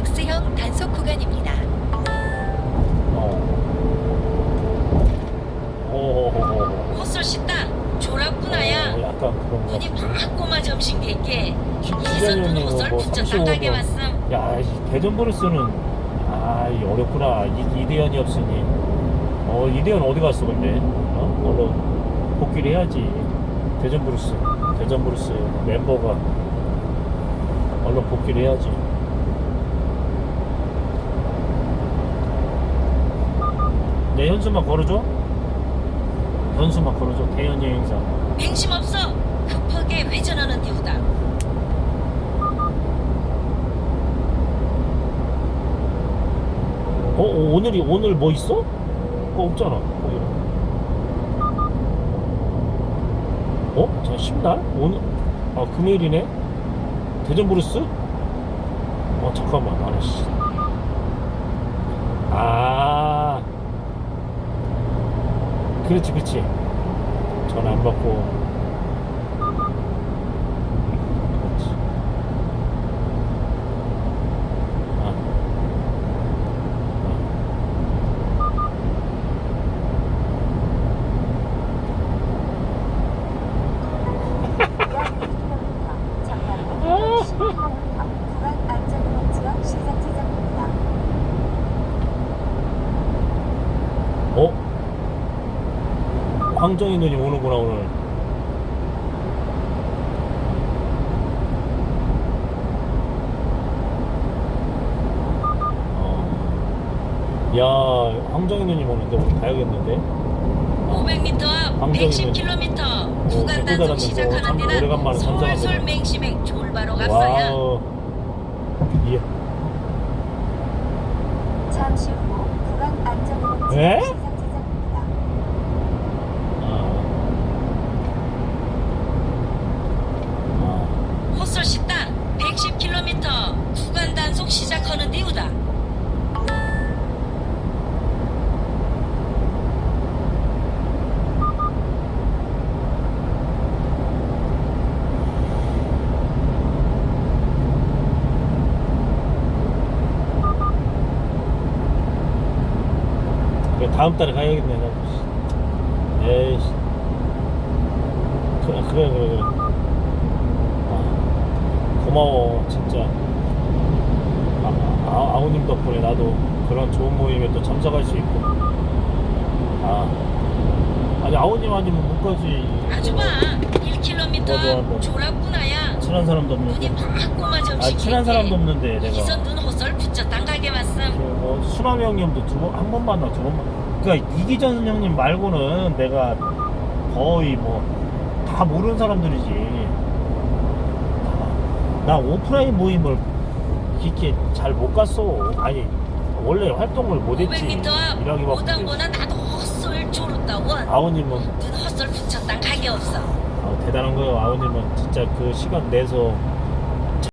박스형 단속 구간입니다. 어. 씻다 졸았구나야 어, 약간 그런 거. 눈이 팍 꼬마 점심 됐게 이선 눈 헛설 뭐 붙여 35 땅가게 번. 왔음 야, 이 대전 브루스는 아, 이 어렵구나. 이, 이대현이 없으니. 어, 이대현 어디 갔어, 근데? 어? 얼른 복귀를 해야지. 대전 브루스. 대전 브루스 멤버가 얼른 복귀를 해야지. 내 현수막 걸어줘? 현수막 걸어줘. 대현 여행사. 맹심 없어 급하게 회전하는 디우다 어, 어, 오늘이 오늘 뭐 있어? 어 없잖아. 거기. 어? 자, 10날? 오늘 아 금요일이네. 대전 브루스? 어 잠깐만. 아씨. 아. 그렇지, 그렇지. 전화 안 받고. 그렇지. 아. 장난으로 10km 구간 안전운행 지역 시작 지점입니다. 어? 황정희 눈이 오는구나 오늘 어. 야 황정희 눈이 오는데 오늘 가야겠는데 500m 앞 방정이네. 110km 구간 단속. 시작하는 데는. 솔솔 맹심행 졸바로 갔어야 와우 예. 잠시 후 구간 에? 지역 시작 지점입니다. 아. 아. 헛설 씻다 110km 구간 단속 시작하는 그래, 다음 달에 가야겠네 나. 에이씨. 그래 그래 그래 고마워 진짜. 아, 아, 아 우님 덕분에 나도 그런 좋은 모임에 또 참석할 수 있고. 아. 아니 아우님 아니면 못 가지. 아주 봐 1km 맞아, 맞아. 앞 졸았구나야. 친한 사람도 없는데. 팍 꼬마 아 친한 사람도 없는데 내가. 눈 왔음. 어, 수남 형님도 두 번, 한 번 만나, 두 번 만나. 그니까 이기전 형님 말고는 내가 거의 뭐, 다 모르는 사람들이지. 다. 나 오프라인 모임을 이렇게 잘 못 갔어. 아니, 원래 활동을 못 했지. 500m 앞 일하기 오당보나 나도 헛설 졸았다 원 아우님은, 눈 헛설 붙여 땅가게 없어 아, 대단한 거예요. 아우님은 진짜 그 시간 내서